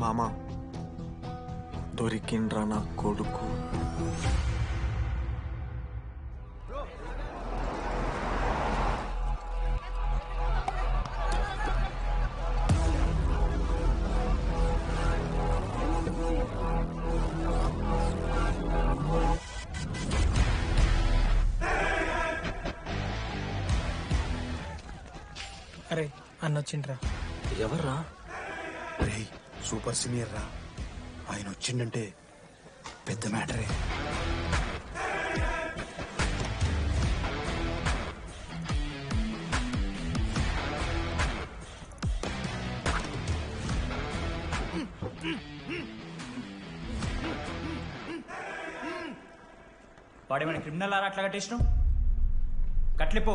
మామ దొరికిండ్రా నా కొడుకు. అరే అన్న వచ్చిండ్రా ఎవర్రా? రేయ్ సూపర్ సీనియర్ రా. ఆయన వచ్చిండంటే పెద్ద మ్యాటరే. వాడేమైనా క్రిమినల్ ఆరా అట్లా కట్టేసినావు? కట్లిపో.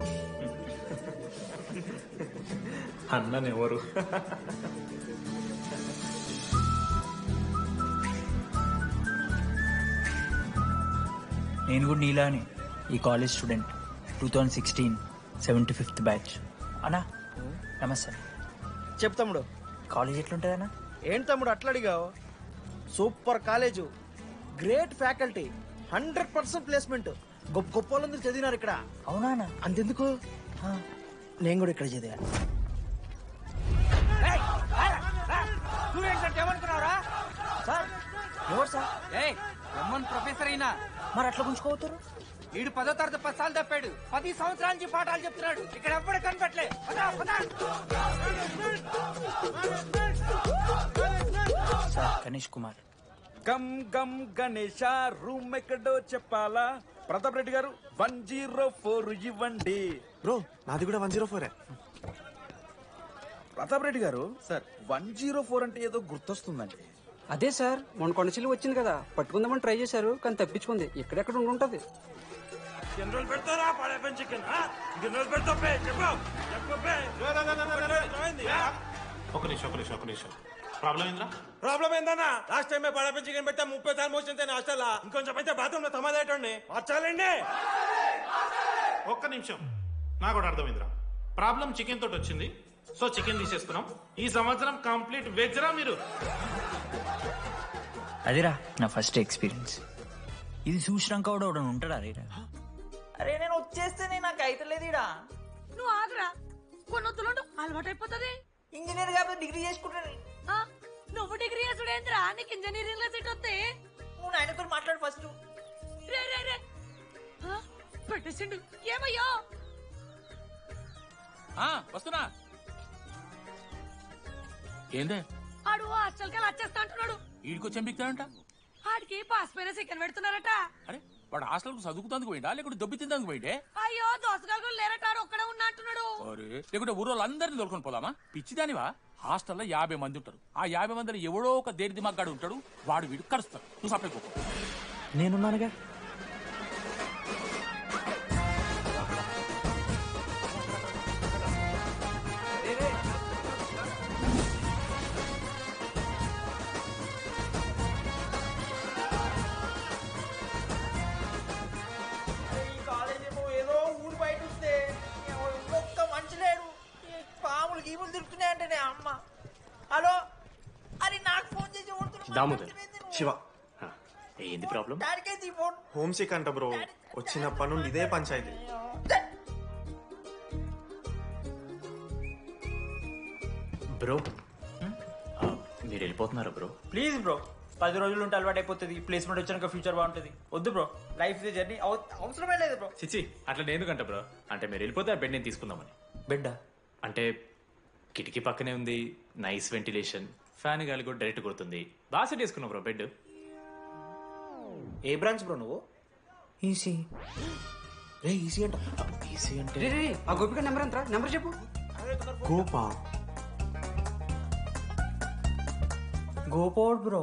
అన్ననెవరు నేను కూడా నీలానే ఈ college student two thousand sixteen seventy fifth batch అన్నా నమస్తే. చెప్పు తమ్ముడు. కాలేజ్ ఎట్లుంటుందన్నా ఏంటి తమ్ముడు అట్లా అడిగావు? Super college great faculty hundred percent placement గొప్ప గొప్ప వాళ్ళందరూ చదివినారు ఇక్కడ. అవునా అన్న? అంతెందుకు? నేను కూడా ఇక్కడ చదివా. సార్ ఎవరు సార్? ఏయ్ రమ్మన్ ప్రొఫెసర్ అయినా. మరి అట్లా గుంజుకోవతారు వీడు పదో తరగతి పది సార్లు తప్పాడు. పది సంవత్సరాల నుంచి పాఠాలు చెప్తున్నాడు. ఇక్కడ ఎప్పుడు కనిపెట్టలే పదా, పదా. సార్ గణేష్ కుమార్. గమ్ గమ్ గణేష రూమ్ ఎక్కడో చెప్పాలా? ప్రతాప్ రెడ్డి గారు వన్ జీరో ఫోర్ ఇవ్వండి. బ్రో నాది కూడా వన్ జీరో ఫోరే. ప్రతాప్ రెడ్డి గారు సార్ వన్ జీరో ఫోర్ అంటే ఏదో గుర్తొస్తుందండి. అదే సార్ మొన్న కొండచిల్లి వచ్చింది కదా పట్టుకుందామని ట్రై చేశారు కానీ తప్పించుకుంది. ఎక్కడెక్కడ ఉండి ఉంటది ఒక నిమిషం ఒక నిమిషం ఒక నిమిషం. ప్రాబ్లం ఏంద్రా? ప్రాబ్లం ఏందన్నా? లాస్ట్ టైం పడపి చికెన్ పెట్టా ముప్పై సార్లు మోసింది హాస్టల్ ఇంకొంచెం అయితే బాత్రూమ్లో తమాదేటండి మార్చాలండి ఒక్క నిమిషం. నాకు కూడా అర్థమైందిరా. ప్రాబ్లం చికెన్ తోటి వచ్చింది. సో చికెన్ తీసేస్తున్నాం ఈ సంవత్సరం కంప్లీట్ వెజ్ రా మీరు? అదిరా నా ఫస్ట్ ఎక్స్పీరియన్స్ ఇది చూసినాక కూడా ఒకడు ఉంటాడా రేరా అరే నేను వచ్చేస్తేనే నాకు అయితలేదు ఇడా నువ్వు ఆగరా. కొన్నొత్తులు అలవాటైపోతుంది. ఇంజనీర్ కాబట్టి డిగ్రీ చేసుకుంటాను. ఆ, డిగ్రీ చేసుడేంద్రా నీకు ఇంజనీరింగ్లో సీట్ వస్తే? నువ్వు నాయనతో మాట్లాడు ఫస్ట్. రే రే రే. ఆ, పెట్టేసిండు. ఏమయ్యో? వస్తున్నా. ఏందే? ఆడు హాస్టల్కి వచ్చేస్తా అంటున్నాడు. వీడికి చెంపిస్తాడంట ఆడికి పాస్ పైన చికెన్ పెడుతున్నారట. అరే వాడు హాస్టల్ చదువుకుతానికి పోయిండా? లేకుంటే దొబ్బి తిందానికి పోయిండే? అయ్యో దోసగాలు కూడా లేరట ఆడు ఒక్కడే ఉన్నా అంటున్నాడు. అరే లేకుంటే ఊరు వాళ్ళందరినీ దొరుకుని పోదామా? పిచ్చిదానివా? హాస్టల్లో యాభై మంది ఉంటారు. ఆ యాభై మందిలో ఎవడో ఒక దేడి దిమాగ్గాడు ఉంటాడు? వాడు వీడు కరుస్తాడు. నువ్వు సపరేట్ నేనున్నానుగా? తిరుగుతున్నాయంటే అమ్మ. హలో? అరే నాకు ఫోన్ చేసి దామోదర్ శివ. ఏంది ప్రాబ్లం? డాడీకైతే ఈ ఫోన్? హోమ్ సిక్ అంట బ్రో. వచ్చినప్పటి నుండి ఇదే పంచాయతీ. బ్రో మీరు వెళ్ళిపోతున్నారా బ్రో? ప్లీజ్ బ్రో పది రోజులు ఉంటే అలవాటు అయిపోతుంది ప్లేస్మెంట్ వచ్చాక ఫ్యూచర్ బాగుంటుంది. వద్దు బ్రో లైఫ్ జర్నీ అవసరమే లేదు బ్రో. చిచి అట్లా నేను ఎందుకంట బ్రో? అంటే మీరు వెళ్ళిపోతే ఆ బెడ్ నేను తీసుకుందామని. బిడ్డ అంటే కిటికీ పక్కనే ఉంది. నైస్ వెంటిలేషన్ ఫ్యాన్ గాలి కూడా డైరెక్ట్ కొడుతుంది. బాగా సెట్ చేసుకున్నావు బ్రో బెడ్ ఏ బ్రాంచ్ బ్రో నువ్వు? ఈసీ రే ఈజీ అంట. ఈసీ అంటే? రే ఆ గోపిక నెంబర్ ఎంత నెంబర్ చెప్పు. గోపా. గోపోడ్ బ్రో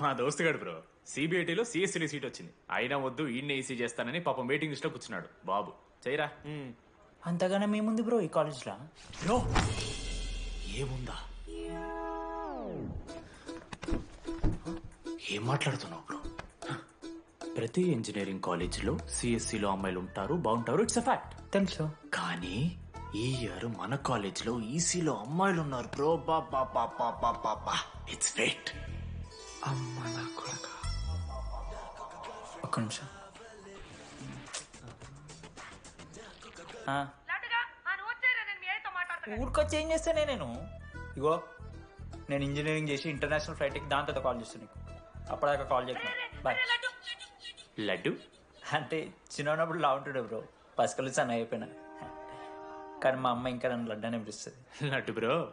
మా దోస్తుగాడు బ్రో సిబిఐటీలో సిఎస్సీలో సీట్ వచ్చింది. అయినా వద్దు ఈయన్నే ఈసీ చేస్తానని పాపం వెయిటింగ్ లిస్ట్లో కూర్చున్నాడు. బాబు చేయరా? అంతగానే మేముంది బ్రో ఈ కాలేజ్లో బ్రో ఏముందా? ఏం మాట్లాడుతున్నావు బ్రో? ప్రతి ఇంజనీరింగ్ కాలేజీలో సిఎస్సిలో అమ్మాయిలు ఉంటారు బాగుంటారు ఇట్స్ అ ఫ్యాక్ట్ తెలుసు. కానీ ఈ ఇయర్ మన కాలేజీలో ఈసీలో అమ్మాయిలు ఉన్నారు బ్రో. బా బా బా బా బా బా బా. ఇట్స్ ఫేట్ అమ్మ నా కొడక. ఒక్క నిమిషం. ఊరికొచ్చి ఏం చేస్తానే నేను. ఇగో నేను ఇంజనీరింగ్ చేసి ఇంటర్నేషనల్ ఫ్లైట్కి దాని తర్వాత కాల్ చేస్తాను నీకు. అప్పటిదాకా కాల్ చేస్తాను బాయ్ లడ్డు? అంటే చిన్నప్పుడు లా ఉంటుండే బ్రో. పసుకలు సన్న అయిపోయినా. కానీ మా అమ్మ ఇంకా నన్ను లడ్డానే పిలుస్తుంది. లడ్డు బ్రో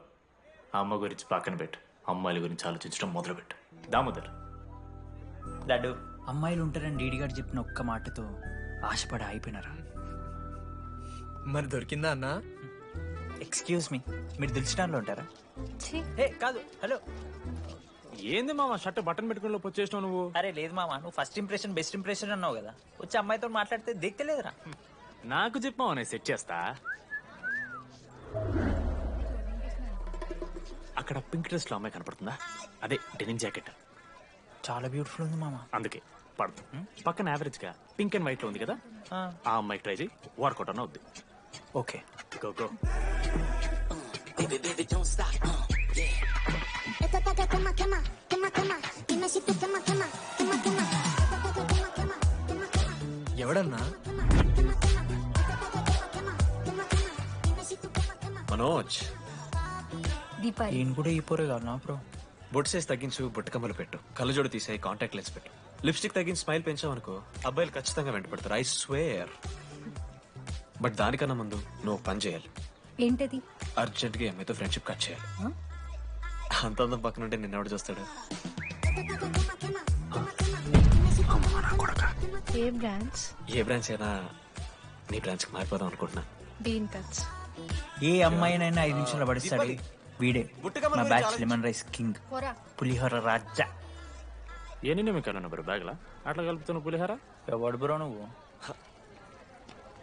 అమ్మ గురించి పక్కన పెట్టు. అమ్మాయిల గురించి ఆలోచించడం మొదలు పెట్టు దామోదర్ లడ్డు అమ్మాయిలు ఉంటారని డీడీ గారు చెప్పిన ఒక్క మాటతో ఆశపడి అయిపోయినారా మరి దొరికిందా అన్నా? ఎక్స్క్యూజ్ మీ మీరు దిల్చడంలో ఉంటారా? ఏ కాదు. హలో. ఏంది మామ షర్ట్ బటన్ పెట్టుకుని లోపు వచ్చేసినావు నువ్వు? అరే లేదు మామ. నువ్వు ఫస్ట్ ఇంప్రెషన్ బెస్ట్ ఇంప్రెషన్ అన్నావు కదా. వచ్చి అమ్మాయితో మాట్లాడితే దిక్కలేదురా నాకు చెప్పావు నేను సెట్ చేస్తా. అక్కడ పింక్ డ్రెస్లో అమ్మాయి కనపడుతుందా? అదే డెనిమ్ జాకెట్. చాలా బ్యూటిఫుల్ ఉంది మామ. అందుకే పడదు. పక్కన యావరేజ్గా పింక్ అండ్ వైట్లో ఉంది కదా? ఆ. అమ్మాయికి ట్రై చేయి. వర్కౌట్ అన్న అవుద్ది Okay. Go, go. Baby, baby, don't stop. ఎవడన్నా మనోజ్ కూడా ఈ పోరే కాదు నా ప్రో బొట్సేసి తగ్గించు బుట్టకమ్మలు పెట్టు కళ్ళజోడు తీసే కాంటాక్ట్ లెన్స్ పెట్టు లిప్స్టిక్ తగ్గించి స్మైల్ పెంచామనుకో అబ్బాయిలు ఖచ్చితంగా వెంటబడతారు ఐ స్వేర్ బట్ దానికన్నా ముందు నువ్వు పని చేయాలి. ఏంటది? అర్జెంట్గా ఎంఐతో ఫ్రెండ్షిప్ కట్ చేయాలి. అంత అందం పక్కన ఉంటే నిన్నెవడు చూస్తాడు? ఏ బ్రాండ్స్ ఏ బ్రాంచ్ అయినా నీ బ్రాంచ్కి మారిపోదాం అనుకుంటున్నా. బీన్ టచ్ ఏ అమ్మాయినైనా ఐదు నిమిషాలు పడిస్తాడు. వీడే మా బ్యాచ్ లెమన్ రైస్ కింగ్. పులిహోర రాజా. ఎన్ని నిమికాలు బ్రో? బ్యాగ్ లా అట్లా కలుపుతున్న పులిహార? ఎవడు బ్రో నువ్వు?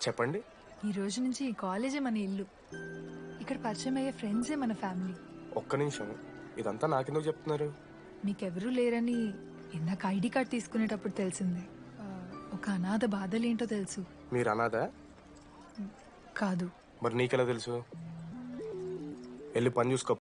చెప్పండి. ఈ రోజు నుంచి ఈ కాలేజే మన ఇల్లు. ఇక్కడ పరిచయం అయ్యే ఫ్రెండ్సే మన ఫ్యామిలీ. ఒక్క నిమిషం. ఇదంతా నాకెందుకు చెప్తున్నారు? మీకెవరూ లేరని ఇందాక ఐడి కార్డ్ తీసుకునేటప్పుడు తెలిసింది. ఆ, ఒక అనాథ బాధలేంటో తెలుసు. మీరు అనాదా కాదు. మరి నీకెలా తెలుసు? వెళ్ళి పని చూసుకో.